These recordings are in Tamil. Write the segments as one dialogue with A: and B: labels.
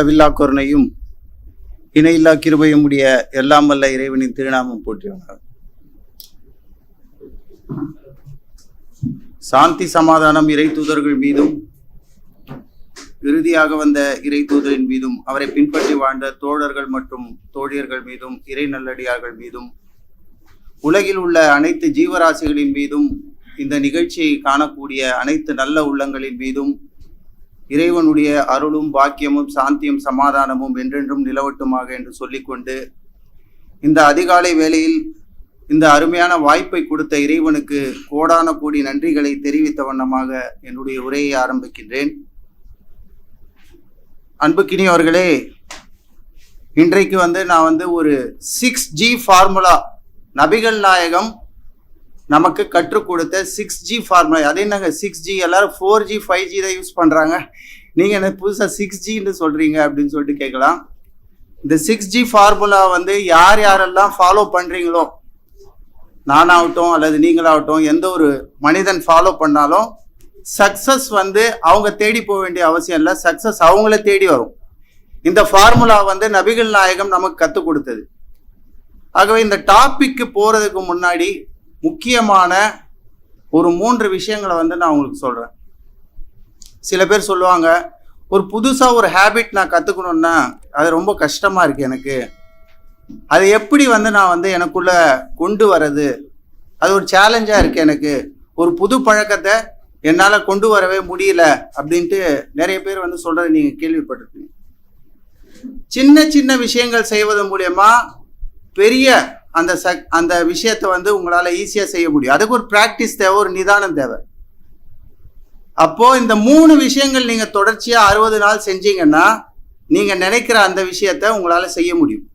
A: அளவில்லா கருணையும் இணையில்லா கிருபையும் உடைய எல்லாம் வல்ல இறைவனின் திருநாமம் போற்றியவனாக சாந்தி சமாதானம் இறை தூதர்கள் மீதும் இறுதியாக வந்த இறை தூதரின் மீதும் அவரை பின்பற்றி வாழ்ந்த தோழர்கள் மற்றும் தோழியர்கள் மீதும் இறை நல்லடியார்கள் மீதும் உலகில் உள்ள அனைத்து ஜீவராசிகளின் மீதும் இந்த நிகழ்ச்சியை காணக்கூடிய அனைத்து நல்ல உள்ளங்களின் மீதும் இறைவனுடைய அருளும் பாக்கியமும் சாந்தியும் சமாதானமும் என்றென்றும் நிலவட்டுமாக என்று சொல்லிக்கொண்டு இந்த அதிகாலை வேளையில் இந்த அருமையான வாய்ப்பை கொடுத்த இறைவனுக்கு கோடான கோடி நன்றிகளை தெரிவித்த வண்ணமாக என்னுடைய உரையை ஆரம்பிக்கின்றேன். அன்புக்கினியவர்களே இன்றைக்கு வந்து நான் வந்து ஒரு சிக்ஸ் ஜி ஃபார்முலா நபிகள் நாயகம் நமக்கு கற்றுக் கொடுத்த சிக்ஸ் ஜி ஃபார்முலா அதே என்னங்க சிக்ஸ் ஜி எல்லாரும் ஃபோர் ஜி ஃபைவ் ஜி தான் யூஸ் பண்ணுறாங்க நீங்கள் என்ன புதுசாக சிக்ஸ் ஜின்னு சொல்கிறீங்க அப்படின்னு சொல்லிட்டு கேட்கலாம். இந்த சிக்ஸ் ஜி ஃபார்முலா வந்து யார் யாரெல்லாம் ஃபாலோ பண்ணுறீங்களோ நானாகட்டும் அல்லது நீங்களாகட்டும் எந்த ஒரு மனிதன் ஃபாலோ பண்ணாலும் சக்ஸஸ் வந்து அவங்க தேடி போக வேண்டிய அவசியம் இல்லை. சக்ஸஸ் அவங்கள தேடி வரும். இந்த ஃபார்முலா வந்து நபிகள் நாயகம் நமக்கு கற்றுக் கொடுத்தது. ஆகவே இந்த டாபிக்கு போகிறதுக்கு முன்னாடி முக்கியமான ஒரு மூன்று விஷயங்களை வந்து நான் உங்களுக்கு சொல்கிறேன் சில பேர் சொல்லுவாங்க ஒரு புதுசாக ஒரு ஹேபிட் நான் கற்றுக்கணுன்னா அது ரொம்ப கஷ்டமாக இருக்குது எனக்கு. அது எப்படி வந்து நான் வந்து எனக்குள்ளே கொண்டு வர்றது அது ஒரு சேலஞ்சாக இருக்குது எனக்கு. ஒரு புது பழக்கத்தை என்னால் கொண்டு வரவே முடியல அப்படின்ட்டு நிறைய பேர் வந்து சொல்கிறத நீங்கள் கேள்விப்பட்டிருப்பீங்க. சின்ன சின்ன விஷயங்கள் செய்வதன் மூலயமா பெரிய அந்த சக் அந்த விஷயத்தை வந்து உங்களால் ஈஸியாக செய்ய முடியும். அதுக்கு ஒரு ப்ராக்டிஸ் தேவை ஒரு நிதானம் தேவை. அப்போது இந்த மூணு விஷயங்கள் நீங்கள் தொடர்ச்சியாக அறுபது நாள் செஞ்சீங்கன்னா நீங்கள் நினைக்கிற அந்த விஷயத்த உங்களால் செய்ய முடியும்.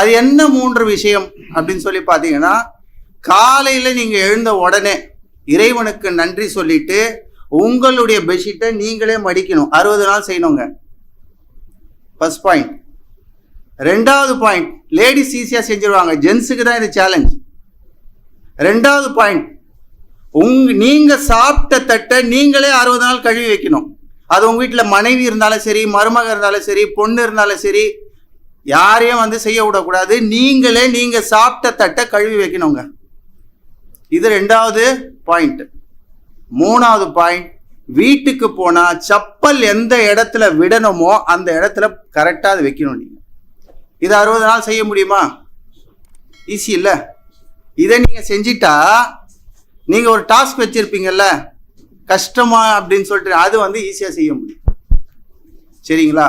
A: அது என்ன மூன்று விஷயம் அப்படின்னு சொல்லி பார்த்தீங்கன்னா காலையில் நீங்கள் எழுந்த உடனே இறைவனுக்கு நன்றி சொல்லிட்டு உங்களுடைய பெட்ஷீட்டை நீங்களே மடிக்கணும். அறுபது நாள் செய்யணுங்க. ஃபஸ்ட் பாயிண்ட் ரெண்டாவது பாயிண்ட் லேடிஸ் ஈஸியாக செஞ்சிருவாங்க. ஜென்ஸுக்கு தான் இது சேலஞ்ச் ரெண்டாவது பாயிண்ட் உங்க நீங்கள் சாப்பிட்ட தட்டை நீங்களே அறுபது நாள் கழுவி வைக்கணும். அது உங்கள் வீட்டில் மனைவி இருந்தாலும் சரி மருமக இருந்தாலும் சரி பொண்ணு இருந்தாலும் சரி யாரையும் வந்து செய்ய விடக்கூடாது. நீங்களே நீங்கள் சாப்பிட்ட தட்டை கழுவி வைக்கணுங்க. இது ரெண்டாவது பாயிண்ட் மூணாவது பாயிண்ட் வீட்டுக்கு போனால் செப்பல் எந்த இடத்துல விடணுமோ அந்த இடத்துல கரெக்டாக அதை வைக்கணும் நீங்கள் இதை அறுபது நாள் செய்ய முடியுமா? ஈஸி இல்லை. இதை நீங்கள் செஞ்சிட்டா நீங்கள் ஒரு டாஸ்க் வச்சுருப்பீங்கல்ல கஷ்டமா அப்படின்னு சொல்லிட்டு அது வந்து ஈஸியாக செய்ய முடியும். சரிங்களா?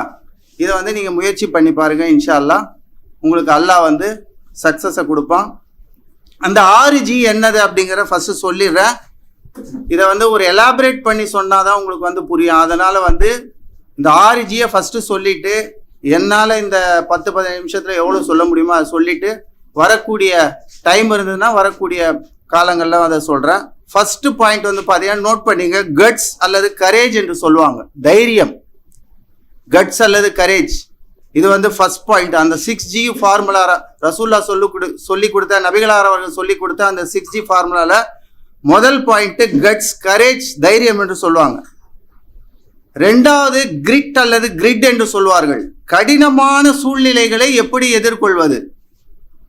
A: இதை வந்து நீங்கள் முயற்சி பண்ணி பாருங்கள் இன்ஷா உங்களுக்கு அல்லாஹ் வந்து சக்ஸஸை கொடுப்பான். அந்த ஆறு ஜி என்னது அப்படிங்கிற ஃபஸ்ட்டு சொல்லிடுறேன். இதை வந்து ஒரு எலாபரேட் பண்ணி சொன்னாதான் உங்களுக்கு வந்து புரியும். அதனால் வந்து இந்த ஆறு ஜியை ஃபஸ்ட்டு சொல்லிவிட்டு என்னால் இந்த பத்து பதினஞ்சு நிமிஷத்தில் எவ்வளோ சொல்ல முடியுமோ அதை சொல்லிட்டு வரக்கூடிய டைம் இருந்ததுன்னா வரக்கூடிய காலங்களில் அதை சொல்கிறேன் ஃபர்ஸ்ட் பாயிண்ட் வந்து பார்த்தீங்கன்னா நோட் பண்ணிங்க. கட்ஸ் அல்லது கரேஜ் என்று சொல்லுவாங்க. தைரியம். கட்ஸ் அல்லது கரேஜ் இது வந்து ஃபர்ஸ்ட் பாயிண்ட் அந்த சிக்ஸ் ஜி ஃபார்முலா ரசூல்லா சொல்லி கொடு சொல்லி கொடுத்த நபிகளார் அவர்கள் சொல்லி கொடுத்த அந்த சிக்ஸ் ஜி ஃபார்முலால முதல் பாயிண்ட் கட்ஸ் கரேஜ் தைரியம் என்று சொல்லுவாங்க. ரெண்டாவது கிரிட் அல்லது கிரிட் என்று சொல்வார்கள் கடினமான சூழ்நிலைகளை எப்படி எதிர்கொள்வது?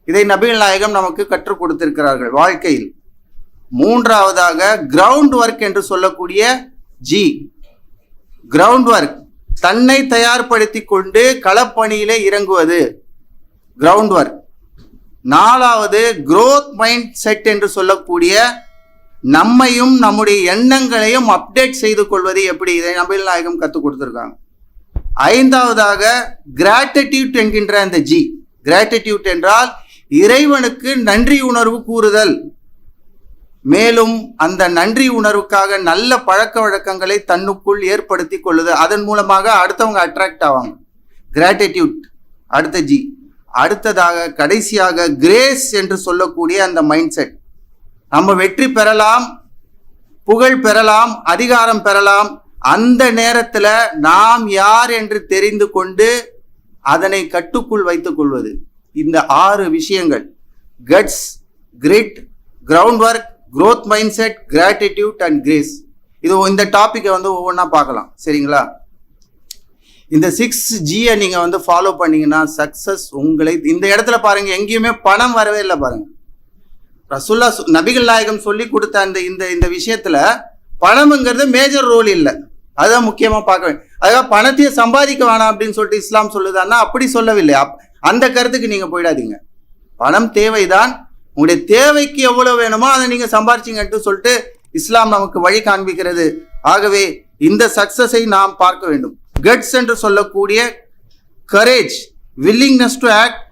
A: இதை நபிகள் நாயகம் நமக்கு கற்றுக் கொடுத்திருக்கிறார்கள் வாழ்க்கையில். மூன்றாவதாக கிரவுண்ட் ஒர்க் என்று சொல்லக்கூடிய ஜி கிரவுண்ட் ஒர்க் தன்னை தயார்படுத்தி கொண்டு களப்பணியிலே இறங்குவது. கிரவுண்ட் ஒர்க் நாலாவது குரோத் மைண்ட் செட் என்று சொல்லக்கூடிய நம்மையும் நம்முடைய எண்ணங்களையும் அப்டேட் செய்து கொள்வது எப்படி? இதை நபிகள் நாயகம் கற்றுக் கொடுத்துருக்காங்க. ஐந்தாவதாக கிராட்டிடியூட் என்கின்ற அந்த ஜி கிராட்டிடியூட் என்றால் இறைவனுக்கு நன்றி உணர்வு கூறுதல். மேலும் அந்த நன்றி உணர்வுக்காக நல்ல பழக்க வழக்கங்களை தன்னுக்குள் ஏற்படுத்தி கொள்ளுது அதன் மூலமாக அடுத்தவங்க அட்ராக்ட் ஆவாங்க. கிராட்டிடியூட் அடுத்த ஜி அடுத்ததாக கடைசியாக கிரேஸ் என்று சொல்லக்கூடிய அந்த மைண்ட் செட் நம்ம வெற்றி பெறலாம் புகழ் பெறலாம் அதிகாரம் பெறலாம் அந்த நேரத்தில் நாம் யார் என்று தெரிந்து கொண்டு அதனை கட்டுக்குள் வைத்துக் கொள்வது. இந்த ஆறு விஷயங்கள். Guts grit ground work growth mind set gratitude and grace இது இந்த டாப்பிக்கை வந்து ஒவ்வொன்றா பார்க்கலாம். சரிங்களா? இந்த சிக்ஸ் ஜியை நீங்கள் வந்து ஃபாலோ பண்ணீங்கன்னா சக்சஸ் உங்களை இந்த இடத்துல பாருங்க எங்கேயுமே பணம் வரவே இல்லை பாருங்க. ரசுல்லா நபிகள் நாயகம் சொல்லி கொடுத்த அந்த இந்த இந்த விஷயத்தில் பணம்ங்கிறது மேஜர் ரோல் இல்லை. அதுதான் முக்கியமாக பார்க்க வேண்டும் அதாவது பணத்தையே சம்பாதிக்க வேணாம் அப்படின்னு சொல்லிட்டு இஸ்லாம் சொல்லுதான்னா அப்படி சொல்லவில்லை. அப்- அந்த கருத்துக்கு நீங்கள் போயிடாதீங்க. பணம் தேவைதான். உங்களுடைய தேவைக்கு எவ்வளோ வேணுமோ அதை நீங்கள் சம்பாரிச்சிங்கன்ட்டு சொல்லிட்டு இஸ்லாம் நமக்கு வழி காண்பிக்கிறது. ஆகவே இந்த சக்சஸை நாம் பார்க்க வேண்டும். கட்ஸ் என்று சொல்லக்கூடிய courage willingness to act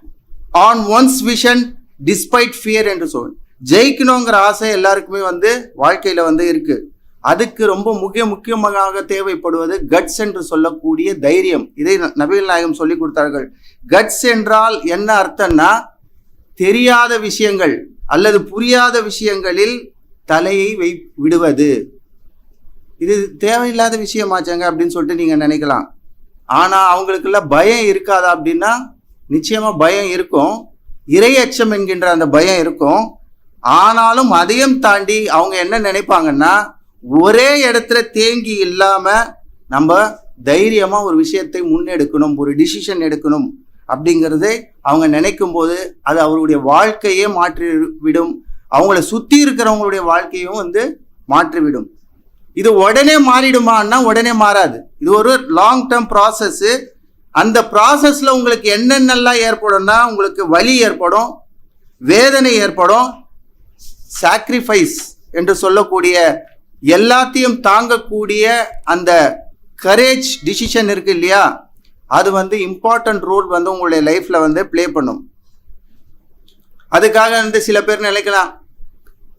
A: on one's vision despite fear என்று சொல் ஜெயிக்கணுங்கிற ஆசை எல்லாருக்குமே வந்து வாழ்க்கையில் வந்து இருக்குது அதுக்கு ரொம்ப முக்கிய முக்கியமாக தேவைப்படுவது கட்ஸ் என்று சொல்லக்கூடிய தைரியம். இதை ந- நபிகள் நாயகம் சொல்லி கொடுத்தார்கள். கட்ஸ் என்றால் என்ன அர்த்தம்னா தெரியாத விஷயங்கள் அல்லது புரியாத விஷயங்களில் தலையை வை விடுவது. இது தேவையில்லாத விஷயமாச்சாங்க அப்படின்னு சொல்லிட்டு நீங்க நினைக்கலாம். ஆனா அவங்களுக்குள்ள பயம் இருக்காதா அப்படின்னா நிச்சயமா பயம் இருக்கும். இறையச்சம் என்கின்ற அந்த பயம் இருக்கும். ஆனாலும் அதையும் தாண்டி அவங்க என்ன நினைப்பாங்கன்னா ஒரே இடத்துல தேங்கி இல்லாம நம்ம தைரியமா ஒரு விஷயத்தை முன்னெடுக்கணும் ஒரு டிசிஷன் எடுக்கணும் அப்படிங்கிறதை அவங்க நினைக்கும் போது அது அவருடைய வாழ்க்கையே மாற்றி விடும் அவங்கள சுத்தி இருக்கிறவங்களுடைய வாழ்க்கையும் வந்து மாற்றிவிடும். இது உடனே மாறிடுமான்னா உடனே மாறாது. இது ஒரு லாங் டேர்ம் ப்ராசஸ் அந்த ப்ராசஸ்ல உங்களுக்கு என்னென்னலாம் ஏற்படும்னா உங்களுக்கு வலி ஏற்படும் வேதனை ஏற்படும் சாக்ரிஃபைஸ் என்று சொல்லக்கூடிய எல்லாத்தையும் தாங்கக்கூடிய அந்த கரேஜ் டிசிஷன் இருக்கு இல்லையா? அது வந்து இம்பார்ட்டன்ட் ரோல் வந்து உங்களுடைய லைஃப்ல வந்து ப்ளே பண்ணும். அதுக்காக வந்து சில பேர் நினைக்கலாம்?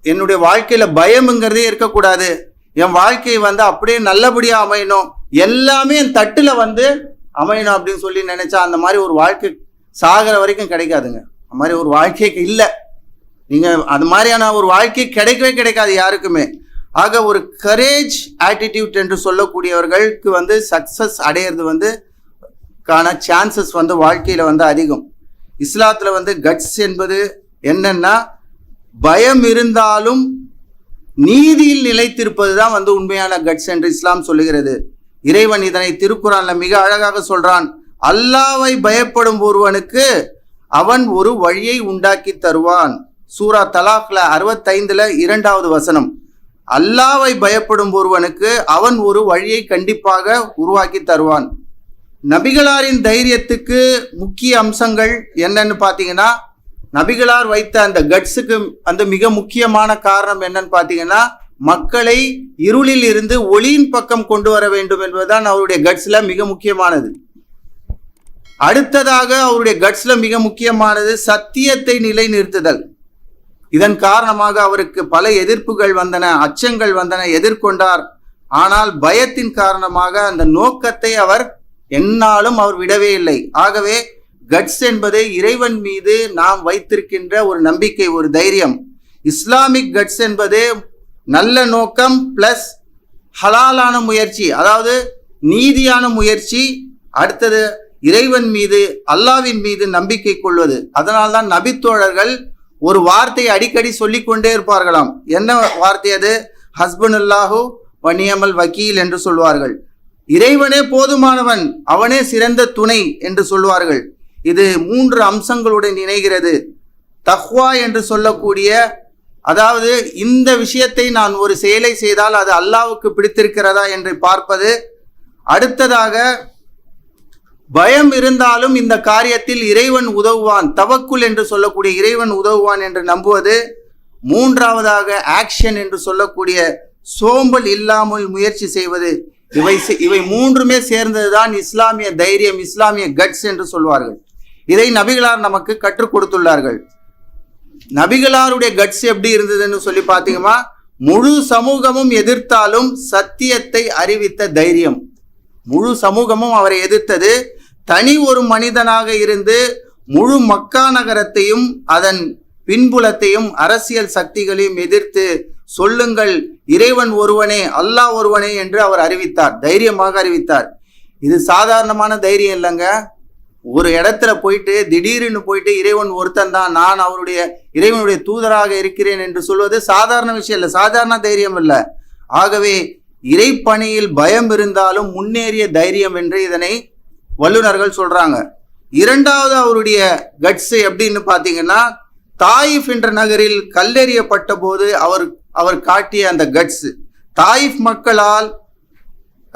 A: என்னுடைய வாழ்க்கையில பயம்ங்கிறதே இருக்கக்கூடாது. என் வாழ்க்கை வந்து அப்படியே நல்லபடியா அமையணும். எல்லாமே என் தட்டுல வந்து அமையணும் அப்படின்னு சொல்லி நினைச்சா அந்த மாதிரி ஒரு வாழ்க்கை சாகிற வரைக்கும் கிடைக்காதுங்க. அந்த மாதிரி ஒரு வாழ்க்கைக்கு இல்லை. நீங்க அது மாதிரியான ஒரு வாழ்க்கை கிடைக்கவே கிடைக்காது யாருக்குமே. ஆக ஒரு கரேஜ் ஆட்டிடியூட் என்று சொல்லக்கூடியவர்களுக்கு வந்து சக்ஸஸ் அடையிறது வந்து கான சான்சஸ் வந்து வாழ்க்கையில் வந்து அதிகம். இஸ்லாத்தில் வந்து கட்ஸ் என்பது என்னன்னா பயம் இருந்தாலும் நீதியில் நிலைத்திருப்பது தான் வந்து உண்மையான கட்ஸ் என்று இஸ்லாம் சொல்லுகிறது. இறைவன் இதனை திருக்குறான்ல மிக அழகாக சொல்றான் அல்லாவை பயப்படும் ஒருவனுக்கு அவன் ஒரு வழியை உண்டாக்கி தருவான். சூரா தலாக்ல அறுபத்தைந்துல இரண்டாவது வசனம். அல்லாவை பயப்படும் ஒருவனுக்கு அவன் ஒரு வழியை கண்டிப்பாக உருவாக்கி தருவான். நபிகளாரின் தைரியத்துக்கு முக்கிய அம்சங்கள் என்னன்னு பார்த்தீங்கன்னா நபிகளார் வைத்த அந்த கட்ஸுக்கு அந்த மிக முக்கியமான காரணம் என்னன்னு பார்த்தீங்கன்னா மக்களை இருளில் இருந்து ஒளியின் பக்கம் கொண்டு வர வேண்டும் என்பதுதான் அவருடைய கட்ஸில் மிக முக்கியமானது. அடுத்ததாக அவருடைய கட்ஸில் மிக முக்கியமானது சத்தியத்தை நிலைநிறுத்துதல். இதன் காரணமாக அவருக்கு பல எதிர்ப்புகள் வந்தன அச்சங்கள் வந்தன எதிர்கொண்டார். ஆனால் பயத்தின் காரணமாக அந்த நோக்கத்தை அவர் என்னாலும் அவர் விடவே இல்லை. ஆகவே கட்ஸ் என்பது இறைவன் மீது நாம் வைத்திருக்கின்ற ஒரு நம்பிக்கை ஒரு தைரியம். இஸ்லாமிக் கட்ஸ் என்பது நல்ல நோக்கம் பிளஸ் ஹலாலான முயற்சி அதாவது நீதியான முயற்சி அடுத்தது இறைவன் மீது அல்லாவின் மீது நம்பிக்கை கொள்வது. அதனால்தான் நபித்தோழர்கள் ஒரு வார்த்தையை அடிக்கடி சொல்லிக்கொண்டே இருப்பார்களாம். என்ன வார்த்தை அது? ஹஸ்பண்ட் அல்லாஹு வனியமல் வக்கீல் என்று சொல்வார்கள். இறைவனே போதுமானவன் அவனே சிறந்த துணை என்று சொல்வார்கள். இது மூன்று அம்சங்களுடன் இணைகிறது. தஹ்வா என்று சொல்லக்கூடிய அதாவது இந்த விஷயத்தை நான் ஒரு செயலை செய்தால் அது அல்லாவுக்கு பிடித்திருக்கிறதா என்று பார்ப்பது. அடுத்ததாக பயம் இருந்தாலும் இந்த காரியத்தில் இறைவன் உதவுவான். தவக்குள் என்று சொல்லக்கூடிய இறைவன் உதவுவான் என்று நம்புவது மூன்றாவதாக ஆக்ஷன் என்று சொல்லக்கூடிய சோம்பல் இல்லாமல் முயற்சி செய்வது. இவை இவை மூன்றுமே சேர்ந்ததுதான் இஸ்லாமிய தைரியம் இஸ்லாமிய கட்ஸ் என்று சொல்வார்கள். இதை நபிகளார் நமக்கு கற்றுக் கொடுத்துள்ளார்கள். நபிகளாருடைய கட்ஸ் எப்படி இருந்ததுன்னு சொல்லி பார்த்தீங்கன்னா முழு சமூகமும் எதிர்த்தாலும் சத்தியத்தை அறிவித்த தைரியம். முழு சமூகமும் அவரை எதிர்த்தது. தனி ஒரு மனிதனாக இருந்து முழு மக்கா நகரத்தையும் அதன் பின்புலத்தையும் அரசியல் சக்திகளையும் எதிர்த்து சொல்லுங்கள் இறைவன் ஒருவனே அல்லாஹ் ஒருவனே என்று அவர் அறிவித்தார் தைரியமாக அறிவித்தார். இது சாதாரணமான தைரியம் இல்லைங்க. ஒரு இடத்துல போயிட்டு திடீர்னு போயிட்டு இறைவன் ஒருத்தன் தான் நான் அவருடைய இறைவனுடைய தூதராக இருக்கிறேன் என்று சொல்வது சாதாரண விஷயம் இல்லை சாதாரண தைரியம் இல்லை. ஆகவே இறைப்பணியில் பயம் இருந்தாலும் முன்னேறிய தைரியம் என்று இதனை வல்லுநர்கள் சொல்றாங்க. இரண்டாவது அவருடைய கட்ஸ் எப்படின்னு பார்த்தீங்கன்னா தாயிஃப் என்ற நகரில் கல்லெறியப்பட்ட போது அவர் அவர் காட்டிய அந்த கட்ஸ். தாயிஃப் மக்களால்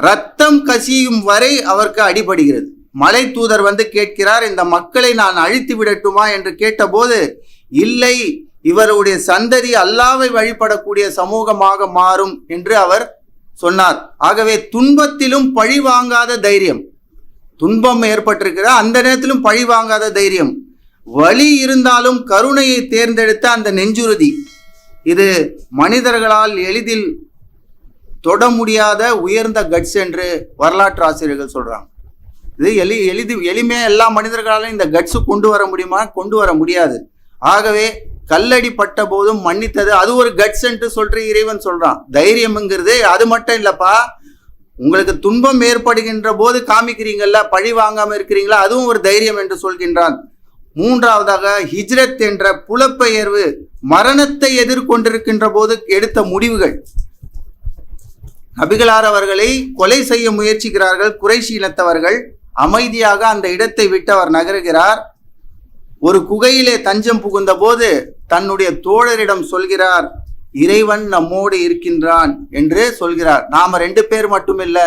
A: ரத்தம் கசியும் வரை அவருக்கு அடிபடுகிறது. மலை தூதர் வந்து கேட்கிறார் இந்த மக்களை நான் அழித்து விடட்டுமா என்று கேட்டபோது இல்லை இவருடைய சந்ததி அல்லாவை வழிபடக்கூடிய சமூகமாக மாறும் என்று அவர் சொன்னார். ஆகவே துன்பத்திலும் பழி வாங்காத தைரியம். துன்பம் ஏற்பட்டிருக்கிற அந்த நேரத்திலும் பழி வாங்காத தைரியம். வலி இருந்தாலும் கருணையை தேர்ந்தெடுத்த அந்த நெஞ்சுறுதி. இது மனிதர்களால் எளிதில் தொட முடியாத உயர்ந்த கட்ஸ் என்று வரலாற்று ஆசிரியர்கள் சொல்கிறாங்க இது எளி எளிது எளிமையாக எல்லா மனிதர்களாலும் இந்த கட்ஸு கொண்டு வர முடியுமா? கொண்டு வர முடியாது. ஆகவே கல்லடி பட்ட போதும் மன்னித்தது. அது ஒரு கட்ஸ் என்று சொல்ற இறைவன் சொல்கிறான் தைரியம்ங்கிறது அது மட்டும் இல்லைப்பா. உங்களுக்கு துன்பம் ஏற்படுகின்ற போது காமிக்கிறீங்களா பழி வாங்காம இருக்கிறீங்களா? அதுவும் ஒரு தைரியம் என்று சொல்கின்றான். மூன்றாவதாக ஹிஜ்ரத் என்ற புலப்பெயர்வு மரணத்தை எதிர்கொண்டிருக்கின்ற போது எடுத்த முடிவுகள். நபிகளார் அவர்களை கொலை செய்ய முயற்சிக்கிறார்கள். குறைஷி இனத்தவர்கள் அமைதியாக அந்த இடத்தை விட்டு அவர் நகருகிறார். ஒரு குகையிலே தஞ்சம் புகுந்த போது தன்னுடைய தோழரிடம் சொல்கிறார் இறைவன் நம்மோடு இருக்கின்றான் என்று சொல்கிறார். நாம ரெண்டு பேர் மட்டுமில்ல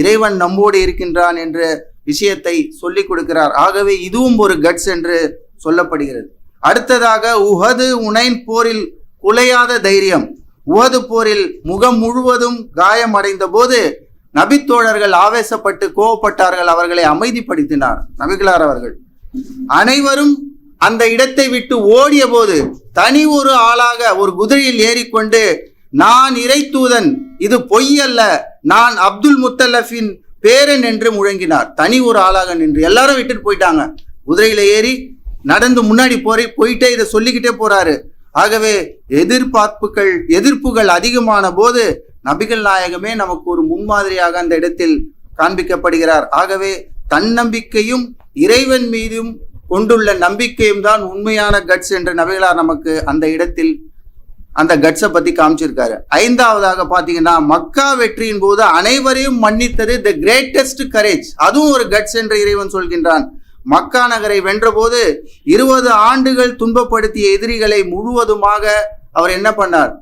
A: இறைவன் நம்மோடு இருக்கின்றான் என்ற விஷயத்தை சொல்லிக் கொடுக்கிறார். ஆகவே இதுவும் ஒரு கட்ஸ் என்று சொல்லப்படுகிறது. அடுத்ததாக உஹது உனைன் போரில் குலையாத தைரியம். உஹது போரில் முகம் முழுவதும் காயமடைந்த போது நபித்தோழர்கள் ஆவேசப்பட்டு கோவப்பட்டார்கள் அவர்களை அமைதிப்படுத்தினார் நபிகளார் அவர்கள். அனைவரும் அந்த இடத்தை விட்டு ஓடிய போது தனி ஒரு ஆளாக ஒரு குதிரையில் ஏறிக்கொண்டு நான் இறை தூதன் இது பொய் அல்ல. நான் அப்துல் முத்தல்லஃபின் பேரன் என்று முழங்கினார். தனி ஒரு ஆளாக நின்று. எல்லாரும் விட்டுட்டு போயிட்டாங்க. குதிரையில ஏறி நடந்து முன்னாடி போறே போயிட்டே இதை சொல்லிக்கிட்டே போறாரு. ஆகவே எதிர்பார்ப்புகள் எதிர்ப்புகள் அதிகமான போது நபிகள் நாயகமே நமக்கு ஒரு முன்மாதிரியாக அந்த இடத்தில் காண்பிக்கப்படுகிறார். ஆகவே தன்னம்பிக்கையும் இறைவன் மீதும் கொண்டுள்ள நம்பிக்கையும் தான் உண்மையான கட்ஸ் என்று நபிகளார் நமக்கு அந்த இடத்தில் அந்த கட்ஸை பத்தி காமிச்சிருக்காரு. ஐந்தாவதாக பாத்தீங்கன்னா மக்கா வெற்றியின் போது அனைவரையும் மன்னித்தது த கிரேட்டஸ்ட் கரேஜ் அதுவும் ஒரு கட்ஸ் என்று இறைவன் சொல்கின்றான். மக்கா நகரை வென்றபோது இருபது ஆண்டுகள் துன்பப்படுத்திய எதிரிகளை முழுவதுமாக அவர் என்ன பண்ணார்?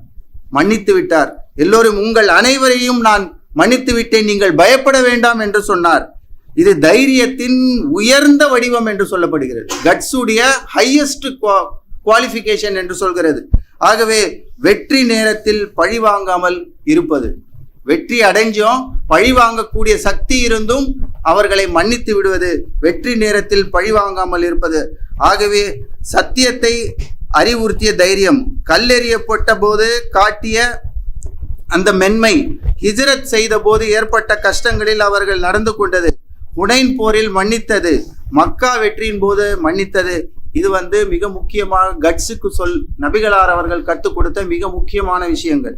A: மன்னித்து விட்டார். எல்லோரும் உங்கள் அனைவரையும் நான் மன்னித்து விட்டேன் நீங்கள் பயப்பட வேண்டாம் என்று சொன்னார். இது தைரியத்தின் உயர்ந்த வடிவம் என்று சொல்லப்படுகிறது. கட்ஸுடைய ஹையஸ்ட் குவாலிஃபிகேஷன் என்று சொல்கிறது. ஆகவே வெற்றி நேரத்தில் பழி வாங்காமல் இருப்பது. வெற்றி அடைஞ்சோம் பழி வாங்கக்கூடிய சக்தி இருந்தும் அவர்களை மன்னித்து விடுவது வெற்றி நேரத்தில் பழி வாங்காமல் இருப்பது. ஆகவே சத்தியத்தை அறிவுறுத்திய தைரியம் கல்லெறியப்பட்ட போது காட்டிய அந்த மென்மை ஹிஜரத் செய்த போது ஏற்பட்ட கஷ்டங்களில் அவர்கள் நடந்து கொண்டது. உடைன் போரில் மன்னித்தது. மக்கா வெற்றியின் போது மன்னித்தது. இது வந்து மிக முக்கியமாக கட்ஸுக்கு சொல் நபிகளார் அவர்கள் கற்றுக் கொடுத்த மிக முக்கியமான விஷயங்கள்.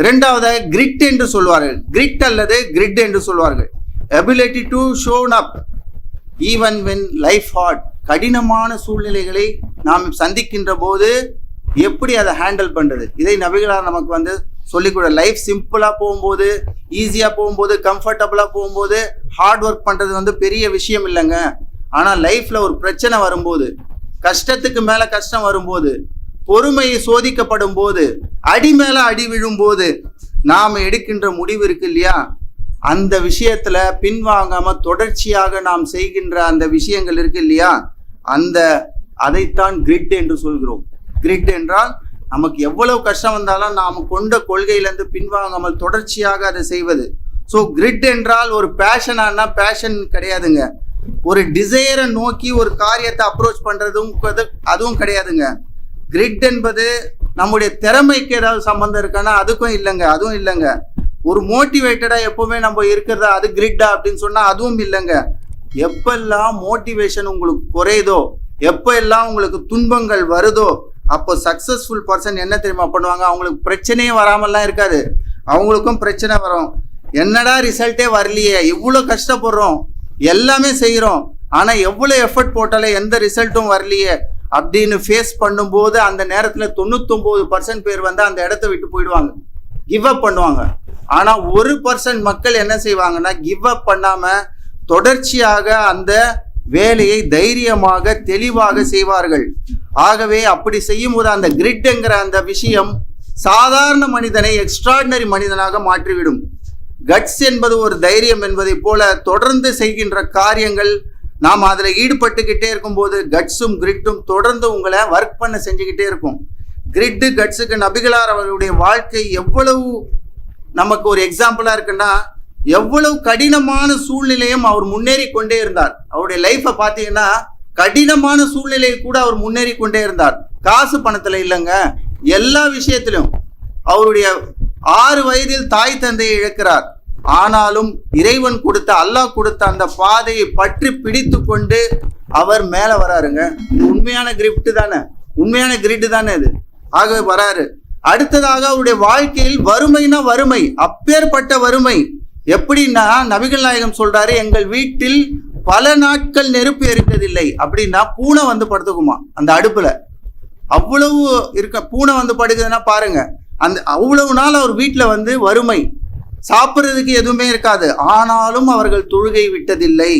A: இரண்டாவதாக கிரிட் என்று சொல்வார்கள். கிரிட் அல்லது கிரிட் என்று சொல்வார்கள். Ability to show up even when life hard கடினமான சூழ்நிலைகளை நாம் சந்திக்கின்ற போது எப்படி அதை ஹேண்டில் பண்ணுறது இதை நபிகளார் நமக்கு வந்து சொல்லிக் கொடு லைஃப் சிம்பிளாக போகும்போது ஈஸியாக போகும்போது கம்ஃபர்டபுளாக போகும்போது ஹார்ட் ஒர்க் பண்ணுறது வந்து பெரிய விஷயம் இல்லைங்க. ஆனால் லைஃப்பில் ஒரு பிரச்சனை வரும்போது கஷ்டத்துக்கு மேலே கஷ்டம் வரும்போது பொறுமை சோதிக்கப்படும் போது அடி மேலே அடி விழும்போது நாம் எடுக்கின்ற முடிவு இருக்கு இல்லையா? அந்த விஷயத்தில் பின்வாங்காமல் தொடர்ச்சியாக நாம் செய்கின்ற அந்த விஷயங்கள் இருக்கு இல்லையா? அந்த அதைத்தான் கிரிட் என்று சொல்கிறோம். கிரிட் என்றால் நமக்கு எவ்வளவு கஷ்டம் வந்தாலும் நாம் கொண்ட கொள்கையிலேருந்து பின்வாங்காமல் தொடர்ச்சியாக அதை செய்வது. ஸோ கிரிட் என்றால் ஒரு பேஷனானா பேஷன் கிடையாதுங்க. ஒரு டிசைரை நோக்கி ஒரு காரியத்தை அப்ரோச் பண்ணுறதும் அது- அதுவும் கிடையாதுங்க. கிரிட் என்பது நம்முடைய திறமைக்கு ஏதாவது சம்மந்தம் இருக்கானா அதுக்கும் இல்லைங்க அதுவும் இல்லைங்க. ஒரு மோட்டிவேட்டடாக எப்போவுமே நம்ம இருக்கிறதா அது கிரிட்டா அப்படின்னு சொன்னால் அதுவும் இல்லைங்க. எப்பெல்லாம் மோட்டிவேஷன் உங்களுக்கு குறையுதோ எப்போ எல்லாம் உங்களுக்கு துன்பங்கள் வருதோ அப்போ சக்சஸ்ஃபுல் பர்சன் என்ன தெரியுமா பண்ணுவாங்க? அவங்களுக்கு பிரச்சனையே வராமல்லாம் இருக்காது. அவங்களுக்கும் பிரச்சனை வரும். என்னடா ரிசல்ட்டே வரலையே? இவ்வளோ கஷ்டப்படுறோம். எல்லாமே செய்கிறோம் ஆனால் எவ்வளோ எஃபர்ட் போட்டாலே எந்த ரிசல்ட்டும் வரலையே. அப்படின்னு ஃபேஸ் பண்ணும்போது அந்த நேரத்தில் தொண்ணூத்தொம்பது பர்சன்ட் பேர் வந்து அந்த இடத்த விட்டு போயிடுவாங்க. கிவ் அப் பண்ணுவாங்க. ஆனால் ஒரு பர்சன்ட் மக்கள் என்ன செய்வாங்கன்னா கிவ் அப் பண்ணாமல் தொடர்ச்சியாக அந்த வேலையை தைரியமாக தெளிவாக செய்வார்கள். ஆகவே அப்படி செய்யும் போது அந்த கிரிட்ங்கிற அந்த விஷயம் சாதாரண மனிதனை எக்ஸ்ட்ராடினரி மனிதனாக மாற்றிவிடும். கட்ஸ் என்பது ஒரு தைரியம் என்பதைப் போல தொடர்ந்து செய்கின்ற காரியங்கள் நாம் அதில் ஈடுபட்டுக்கிட்டே இருக்கும்போது கட்ஸும் கிரிட்டும் தொடர்ந்து உங்களை ஒர்க் பண்ண செஞ்சுக்கிட்டே இருக்கும். கிரிட்டு கட்ஸுக்கு நபிகளார் அவர்களுடைய வாழ்க்கை எவ்வளவு நமக்கு ஒரு எக்ஸாம்பிளாக இருக்குன்னா எவ்வளவு கடினமான சூழ்நிலையும் அவர் முன்னேறி கொண்டே இருந்தார். அவருடைய லைஃப்பை பார்த்தீங்கன்னா கடினமான சூழ்நிலையில் கூட அவர் முன்னேறி கொண்டே இருந்தார். காசு பணத்தில் இல்லைங்க. எல்லா விஷயத்திலும் அவருடைய ஆறு வயதில் தாய் தந்தையை இழக்கிறார். ஆனாலும் இறைவன் கொடுத்த அல்லாஹ் கொடுத்த அந்த பாதையை பற்றி பிடித்து கொண்டு அவர் மேலே வராருங்க. இது உண்மையான கிரிப்ட் தானே. உண்மையான கிரிட்டு தானே இது. ஆகவே வராரு. அடுத்ததாக அவருடைய வாழ்க்கையில் வறுமைனா வறுமை அப்பேற்பட்ட வறுமை. எப்படின்னா நபிகள் நாயகம் சொல்றாரு எங்கள் வீட்டில் பல நாட்கள் நெருப்பு எரிந்ததில்லை. அப்படின்னா பூனை வந்து படுத்துக்குமா? அந்த அடுப்புல. அவ்வளவு இருக்க பூனை வந்து படுக்குதுன்னா பாருங்க. அந்த அவ்வளவு நாள் அவர் வீட்டில் வந்து வறுமை. சாப்பிட்றதுக்கு எதுவுமே இருக்காது. ஆனாலும் அவர்கள் தொழுகை விட்டதில்லை.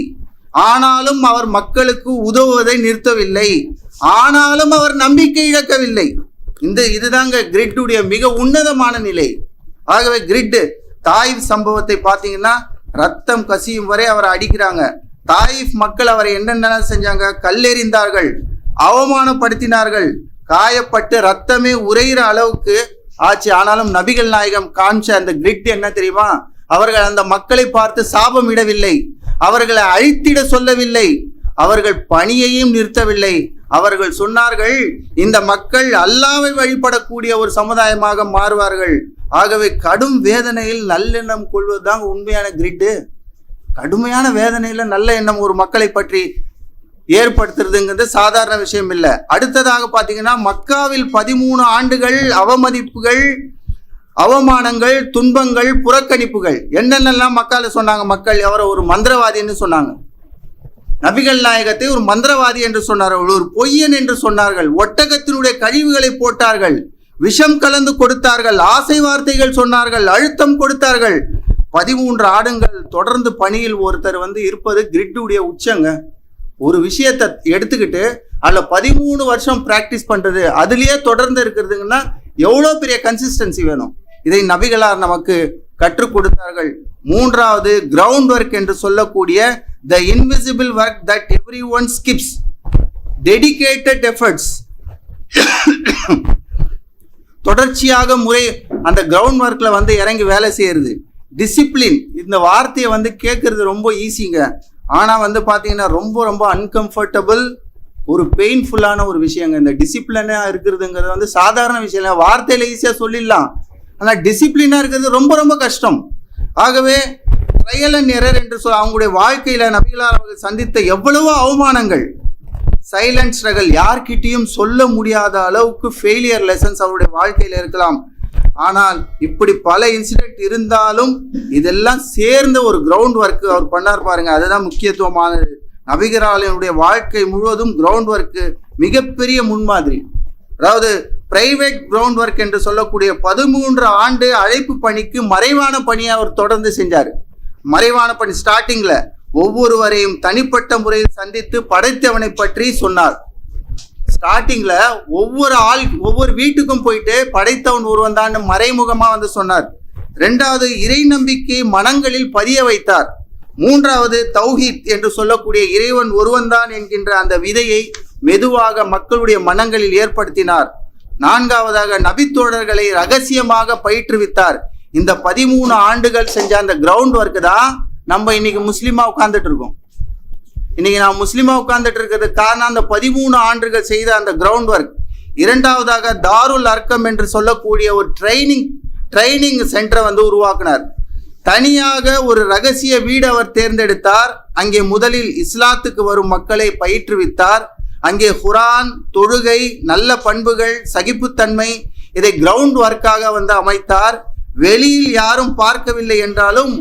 A: ஆனாலும் அவர் மக்களுக்கு உதவுவதை நிறுத்தவில்லை. ஆனாலும் அவர் நம்பிக்கை இழக்கவில்லை. இந்த இதுதாங்க கிரிட்டுடைய மிக உன்னதமான நிலை. ஆகவே கிரிட்டு தாய் சம்பவத்தை பார்த்தீங்கன்னா ரத்தம் கசியும் வரை அவரை அடிக்கிறாங்க. தாயிஃப் மக்கள் அவரை என்னென்ன செஞ்சாங்க? கல்லெறிந்தார்கள் அவமானப்படுத்தினார்கள் காயப்பட்டு ரத்தமே உரைகிற அளவுக்கு ஆச்சு. ஆனாலும் நபிகள் நாயகம் காமிச்ச அந்த கிரிட் என்ன தெரியுமா? அவர்கள் அந்த மக்களை பார்த்து சாபம் இடவில்லை. அவர்களை அழித்திட சொல்லவில்லை. அவர்கள் பணியையும் நிறுத்தவில்லை. அவர்கள் சொன்னார்கள் இந்த மக்கள் அல்லாவை வழிபடக்கூடிய ஒரு சமுதாயமாக மாறுவார்கள். ஆகவே கடும் வேதனையில் நல்லெண்ணம் கொள்வதுதான் உண்மையான கிரிட்டு. கடுமையான வேதனையில் நல்ல எண்ணம் ஒரு மக்களை பற்றி ஏற்படுத்துறதுங்கிறது சாதாரண விஷயம் இல்லை. அடுத்ததாக பார்த்தீங்கன்னா மக்காவில் பதிமூணு ஆண்டுகள் அவமதிப்புகள் அவமானங்கள் துன்பங்கள் புறக்கணிப்புகள். என்னென்னலாம் மக்கால சொன்னாங்க? மக்கள் அவரை ஒரு மந்திரவாதின்னு சொன்னாங்க. நபிகள் நாயகத்தை ஒரு மந்திரவாதி என்று சொன்னார்கள் ஒரு பொய்யன் என்று சொன்னார்கள் ஒட்டகத்தினுடைய கழிவுகளை போட்டார்கள் விஷம் கலந்து கொடுத்தார்கள் ஆசை வார்த்தைகள் சொன்னார்கள் அழுத்தம் கொடுத்தார்கள். பதிமூன்று ஆடுங்கள். தொடர்ந்து பணியில் ஒருத்தர் வந்து இருப்பது கிரிட்டுடைய உச்சங்க. ஒரு விஷயத்தை எடுத்துக்கிட்டு அதில் பதிமூணு வருஷம் ப்ராக்டிஸ் பண்ணுறது அதுலேயே தொடர்ந்து இருக்கிறதுங்கன்னா எவ்வளோ பெரிய கன்சிஸ்டன்சி வேணும். இதை நபிகளார் நமக்கு கற்றுக் கொடுத்தார்கள். மூன்றாவது கிரவுண்ட் ஒர்க் என்று சொல்லக்கூடிய the invisible work that everyone skips dedicated efforts தொடர்ச்சியாக முறை அந்த கிரவுண்ட் ஒர்க்கில் வந்து இறங்கி வேலை செய்யறது. டிசிப்ளின் இந்த வார்த்தையை வந்து கேட்கறது ரொம்ப ஈஸிங்க ஆனால் வந்து பார்த்தீங்கன்னா ரொம்ப ரொம்ப அன்கம்ஃபர்டபுள் ஒரு பெயின்ஃபுல்லான ஒரு விஷயங்க. இந்த டிசிப்ளினாக இருக்கிறதுங்கிறது வந்து சாதாரண விஷயம் இல்லை. வார்த்தையில் ஈஸியாக சொல்லிடலாம். ஆனால் டிசிப்ளினாக இருக்கிறது ரொம்ப ரொம்ப கஷ்டம். ஆகவே ட்ரையல் அண்ட் எரர் என்று சொல் அவங்களுடைய வாழ்க்கையில் நபிகளார் அவர்கள் சந்தித்த எவ்வளவோ அவமானங்கள். சைலண்ட் ஸ்ட்ரகல் யார்கிட்டையும் சொல்ல முடியாத அளவுக்கு ஃபெயிலியர் லெசன்ஸ் அவருடைய வாழ்க்கையில் இருக்கலாம். ஆனால் இப்படி பல இன்சிடென்ட் இருந்தாலும் இதெல்லாம் சேர்ந்த ஒரு கிரவுண்ட் ஒர்க் அவர் பண்ணார் பாருங்க. அதுதான் முக்கியத்துவமானது. நபிகராலினுடைய வாழ்க்கை முழுவதும் கிரவுண்ட் ஒர்க்கு மிகப்பெரிய முன்மாதிரி. அதாவது பிரைவேட் கிரவுண்ட் ஒர்க் என்று சொல்லக்கூடிய பதிமூன்று ஆண்டு அழைப்பு பணிக்கு மறைவான பணியை அவர் தொடர்ந்து செஞ்சார். மறைவான பணி ஸ்டார்டிங்கில் ஒவ்வொருவரையும் தனிப்பட்ட முறையில் சந்தித்து படைத்தவனை பற்றி சொன்னார். ஸ்டார்டிங்ல ஒவ்வொரு ஆள் ஒவ்வொரு வீட்டுக்கும் போயிட்டு படைத்தவன் ஒருவன் தான் மறைமுகமா வந்து சொன்னார். ரெண்டாவது இறை நம்பிக்கை மனங்களில் பதிய வைத்தார். மூன்றாவது தௌஹீத் என்று சொல்லக்கூடிய இறைவன் ஒருவன்தான் என்கின்ற அந்த விதையை மெதுவாக மக்களுடைய மனங்களில் ஏற்படுத்தினார். நான்காவதாக நபித்தோழர்களை ரகசியமாக பயிற்றுவித்தார். இந்த பதிமூணு ஆண்டுகள் செஞ்ச அந்த கிரவுண்ட் ஒர்க் தான் நம்ம இன்னைக்கு முஸ்லீமா உட்கார்ந்துட்டு இருக்கோம். இன்னைக்கு நான் முஸ்லீமாக உட்கார்ந்துட்டு இருக்கிறது காரணம் அந்த பதிமூணு ஆண்டுகள் செய்த அந்த கிரவுண்ட் ஒர்க் இரண்டாவதாக தாருல் அர்க்கம் என்று சொல்லக்கூடிய ஒரு ட்ரைனிங் ட்ரைனிங் சென்டரை வந்து உருவாக்கினார். தனியாக ஒரு ரகசிய வீடு அவர் தேர்ந்தெடுத்தார். அங்கே முதலில் இஸ்லாத்துக்கு வரும் மக்களை பயிற்றுவித்தார். அங்கே குரான் தொழுகை நல்ல பண்புகள் சகிப்புத்தன்மை இதை கிரவுண்ட் ஒர்க்காக வந்து அமைத்தார். வெளியில் யாரும் பார்க்கவில்லை என்றாலும்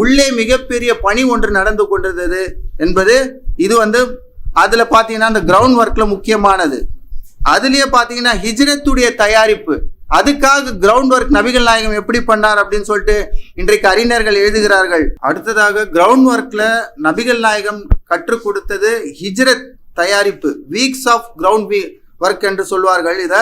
A: உள்ளே மிகப்பெரிய பணி ஒன்று நடந்து கொண்டிருந்தது. என்பது இது வந்து அதில் பார்த்தீங்கன்னா அந்த கிரவுண்ட் ஒர்க்கில் முக்கியமானது. அதுலேயே பார்த்தீங்கன்னா ஹிஜ்ரத்துடைய தயாரிப்பு. அதுக்காக கிரவுண்ட் ஒர்க் நபிகள் நாயகம் எப்படி பண்ணார் அப்படின்னு சொல்லிட்டு இன்றைக்கு அறிஞர்கள் எழுதுகிறார்கள். அடுத்ததாக கிரவுண்ட் ஒர்க்கில் நபிகள் நாயகம் கற்றுக் கொடுத்தது ஹிஜ்ரத் தயாரிப்பு. Weeks of ground we work என்று சொல்வார்கள் இதை.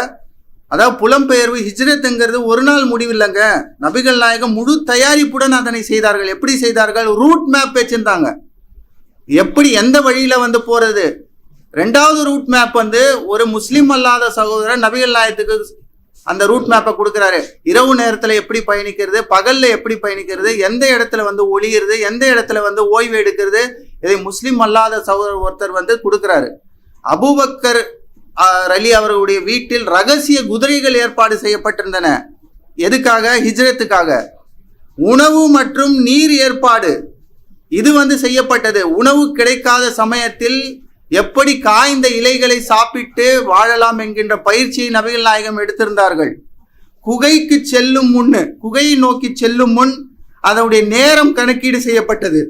A: அதாவது புலம்பெயர்வு ஹிஜ்ரத்துங்கிறது ஒரு நாள் முடிவில்லைங்க. நபிகள் நாயகம் முழு தயாரிப்புடன் அதனை செய்தார்கள். எப்படி செய்தார்கள்? ரூட் மேப் வச்சிருந்தாங்க. எப்படி எந்த வழியில வந்து போறது? ரெண்டாவது ரூட் மேப் வந்து ஒரு முஸ்லீம் அல்லாத சகோதரர் நபிகள் நாயத்துக்கு அந்த ரூட் மேப்பை கொடுக்குறாரு. இரவு நேரத்தில் எப்படி பயணிக்கிறது பகல்ல எப்படி பயணிக்கிறது எந்த இடத்துல வந்து ஒளியிறது எந்த இடத்துல வந்து ஓய்வு எடுக்கிறது இதை முஸ்லீம் அல்லாத சகோதரர் ஒருத்தர் வந்து கொடுக்குறாரு. அபுபக்கர் ரலி அவர்களுடைய வீட்டில் ரகசிய குதிரைகள் ஏற்பாடு செய்யப்பட்டிருந்தன. எதுக்காக? ஹிஜ்ரத்துக்காக. உணவு மற்றும் நீர் ஏற்பாடு. இது வந்து செய்யப்பட்டது. உணவு கிடைக்காத சமயத்தில் எப்படி காய்ந்த இலைகளை சாப்பிட்டு வாழலாம் என்கின்ற பயிற்சியை நபிகள் நாயகம் எடுத்திருந்தார்கள். குகைக்கு செல்லும் முன்னு குகையை நோக்கி செல்லும் முன் அதனுடைய நேரம் கணக்கீடு செய்யப்பட்டது.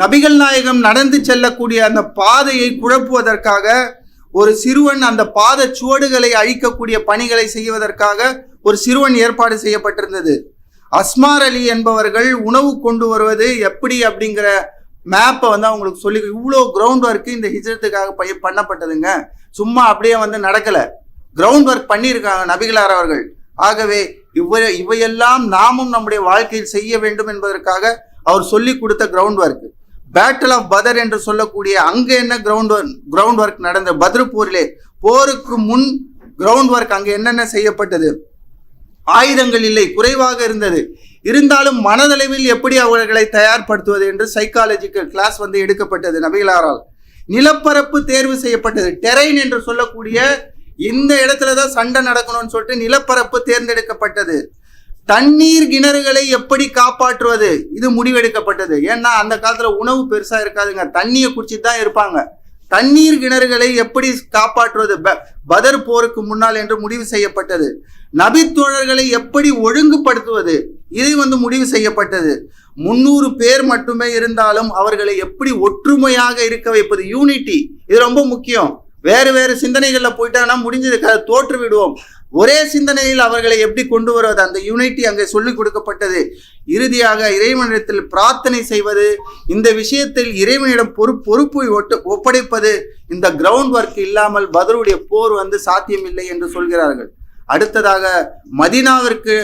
A: நபிகள் நாயகம் நடந்து செல்லக்கூடிய அந்த பாதையை குழப்புவதற்காக ஒரு சிறுவன் அந்த பாத சுவடுகளை அழிக்கக்கூடிய பணிகளை செய்வதற்காக ஒரு சிறுவன் ஏற்பாடு செய்யப்பட்டிருந்தது. அஸ்மார் அலி என்பவர்கள் உணவு கொண்டு வருவது எப்படி அப்படிங்கிற மேப்பை வந்து அவங்களுக்கு சொல்லி இவ்வளோ கிரவுண்ட் ஒர்க்கு இந்த ஹிஜ்ரத்துக்காக பைய பண்ணப்பட்டதுங்க. சும்மா அப்படியே வந்து நடக்கலை. கிரவுண்ட் ஒர்க் பண்ணியிருக்காங்க நபிகளார் அவர்கள். ஆகவே இவை இவையெல்லாம் நாமும் நம்முடைய வாழ்க்கையில் செய்ய வேண்டும் என்பதற்காக அவர் சொல்லி கொடுத்த ground work battle of Badr என்று சொல்லக்கூடிய அங்கே என்ன கிரவுண்ட் ஒர்க் கிரவுண்ட் ஒர்க் நடந்த பத்ரு போரிலே போருக்கு முன் கிரவுண்ட் ஒர்க் அங்கே என்னென்ன செய்யப்பட்டது? ஆயுதங்கள் இல்லை குறைவாக இருந்தது. இருந்தாலும் மனதளவில் எப்படி அவர்களை தயார்படுத்துவது என்று சைக்காலஜிக்கல் கிளாஸ் வந்து எடுக்கப்பட்டது நபிகளாரால். நிலப்பரப்பு தேர்வு செய்யப்பட்டது. டெரைன் என்று சொல்லக்கூடிய இந்த இடத்துல தான் சண்டை நடக்கணும்னு சொல்லிட்டு நிலப்பரப்பு தேர்ந்தெடுக்கப்பட்டது. தண்ணீர் கிணறுகளை எப்படி காப்பாற்றுவது? இது முடிவெடுக்கப்பட்டது. ஏன்னா அந்த காலத்தில் உணவு பெருசாக இருக்காதுங்க. தண்ணியை குடிச்சிட்டு தான் இருப்பாங்க. தண்ணீர் கிணறுகளை எப்படி காப்பாற்றுவது? ப- பதர் போருக்கு முன்னால் என்று முடிவு செய்யப்பட்டது. நபித்தோழர்களை எப்படி ஒழுங்குபடுத்துவது? இது வந்து முடிவு செய்யப்பட்டது. முன்னூறு பேர் மட்டுமே இருந்தாலும் அவர்களை எப்படி ஒற்றுமையாக இருக்க வைப்பது? யூனிட்டி இது ரொம்ப முக்கியம். வேறு வேறு சிந்தனைகளில் போயிட்டாங்கன்னா முடிஞ்சது. தோற்று விடுவோம் ஒரே சிந்தனையில் அவர்களை எப்படி கொண்டு வருவது? அந்த யூனிட்டி அங்கே சொல்லிக் கொடுக்கப்பட்டது. இறுதியாக இறைவனிடத்தில் பிரார்த்தனை செய்வது இந்த விஷயத்தில் இறைவனிடம் பொறுப்பு பொறுப்பை ஒட்டு ஒப்படைப்பது இந்த கிரவுண்ட் ஒர்க் இல்லாமல் பதருடைய போர் வந்து சாத்தியமில்லை என்று சொல்கிறார்கள். அடுத்ததாக மதீனாவிற்கு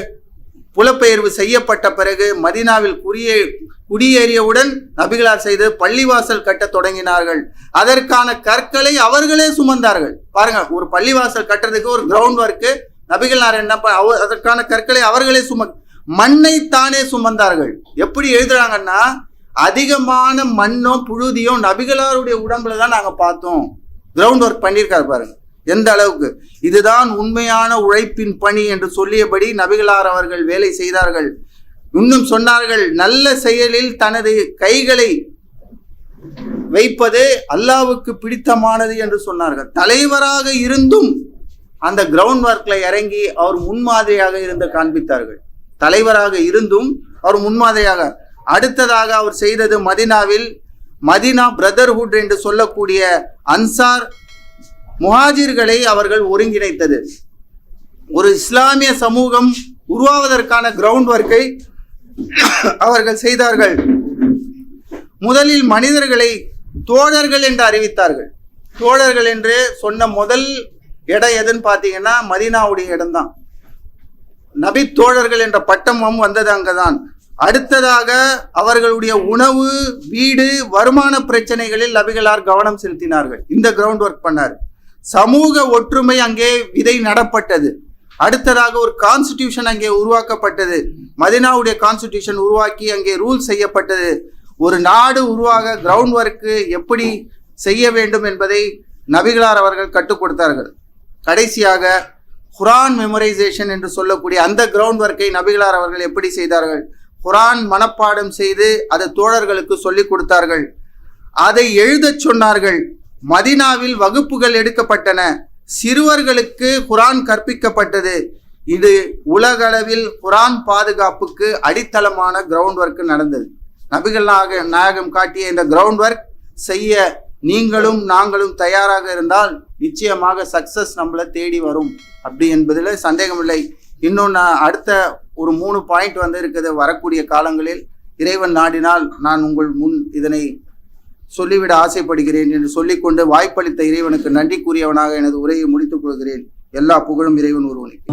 A: புலப்பெயர்வு செய்யப்பட்ட பிறகு மதீனாவில் குடியே குடியேறியவுடன் நபிகளார் செய்து பள்ளிவாசல் கட்டத் தொடங்கினார்கள். அதற்கான கற்களை அவர்களே சுமந்தார்கள். பாருங்க ஒரு பள்ளிவாசல் கட்டுறதுக்கு ஒரு கிரவுண்ட் ஒர்க்கு நபிகள்னார் என்ன ப- அவ- அதற்கான கற்களை அவர்களே சும மண்ணை தானே சுமந்தார்கள். எப்படி எழுதுறாங்கன்னா அதிகமான மண்ணும் புழுதியும் நபிகளாருடைய உடம்புல தான் நாங்கள் பார்த்தோம். கிரவுண்ட் ஒர்க் பண்ணியிருக்காரு பாருங்க. எந்த அளவுக்கு? இதுதான் உண்மையான உழைப்பின் பணி என்று சொல்லியபடி நபிகளார் அவர்கள் வேலை செய்தார்கள். இன்னும் சொன்னார்கள் நல்ல செயலில் தனது கைகளை வைப்பது அல்லாவுக்கு பிடித்தமானது என்று சொன்னார்கள். தலைவராக இருந்தும் அந்த கிரவுண்ட் ஒர்க்ல இறங்கி அவர் முன்மாதிரியாக இருந்து காண்பித்தார்கள். தலைவராக இருந்தும் அவர் முன்மாதிரியாக. அடுத்ததாக அவர் செய்தது மதினாவில் மதினா பிரதர்ஹுட் என்று சொல்லக்கூடிய அன்சார் முஹாஜிர்களை அவர்கள் ஒருங்கிணைத்தது. ஒரு இஸ்லாமிய சமூகம் உருவாவதற்கான கிரவுண்ட் ஒர்க்கை அவர்கள் செய்தார்கள். முதலில் மனிதர்களை தோழர்கள் என்று அறிவித்தார்கள். தோழர்கள் என்று சொன்ன முதல் இடம் எதுன்னு பார்த்தீங்கன்னா மதீனாவுடைய இடம்தான். நபி தோழர்கள் என்ற பட்டமும் வந்தது அங்கதான். அடுத்ததாக அவர்களுடைய உணவு வீடு வருமான பிரச்சனைகளில் நபிகளார் கவனம் செலுத்தினார்கள். இந்த கிரவுண்ட் ஒர்க் பண்ணார். சமூக ஒற்றுமை அங்கே விதை நடப்பட்டது. அடுத்ததாக ஒரு கான்ஸ்டிடியூஷன் அங்கே உருவாக்கப்பட்டது. மதினாவுடைய கான்ஸ்டிடியூஷன் உருவாக்கி அங்கே ரூல் செய்யப்பட்டது. ஒரு நாடு உருவாக கிரவுண்ட் ஒர்க்கு எப்படி செய்ய வேண்டும் என்பதை நபிகளார் அவர்கள் கற்றுக் கொடுத்தார்கள். கடைசியாக குரான் மெமரைசேஷன் என்று சொல்லக்கூடிய அந்த கிரவுண்ட் ஒர்க்கை நபிகளார் அவர்கள் எப்படி செய்தார்கள்? குரான் மனப்பாடம் செய்து அதை தோழர்களுக்கு சொல்லிக் கொடுத்தார்கள். அதை எழுதச் சொன்னார்கள். மதினாவில் வகுப்புகள் எடுக்கப்பட்டன. சிறுவர்களுக்கு குரான் கற்பிக்கப்பட்டது. இது உலகளவில் குரான் பாதுகாப்புக்கு அடித்தளமான கிரவுண்ட் ஒர்க் நடந்தது. நபிகள் நாக நாயகம் காட்டிய இந்த கிரவுண்ட் ஒர்க் செய்ய நீங்களும் நாங்களும் தயாராக இருந்தால் நிச்சயமாக சக்சஸ் நம்மளை தேடி வரும். அப்படி என்பதில் சந்தேகமில்லை. இன்னும் நான் அடுத்த ஒரு மூணு பாயிண்ட் வந்து இருக்குது. வரக்கூடிய காலங்களில் இறைவன் நாடினால் நான் உங்கள் முன் இதனை சொல்லிவிட ஆசைப்படுகிறேன் என்று சொல்லிக்கொண்டு வாய்ப்பளித்த இறைவனுக்கு நன்றி கூறியவனாக எனது உரையை முடித்துக் கொள்கிறேன். எல்லா புகழும் இறைவன் ஒருவனுக்கு.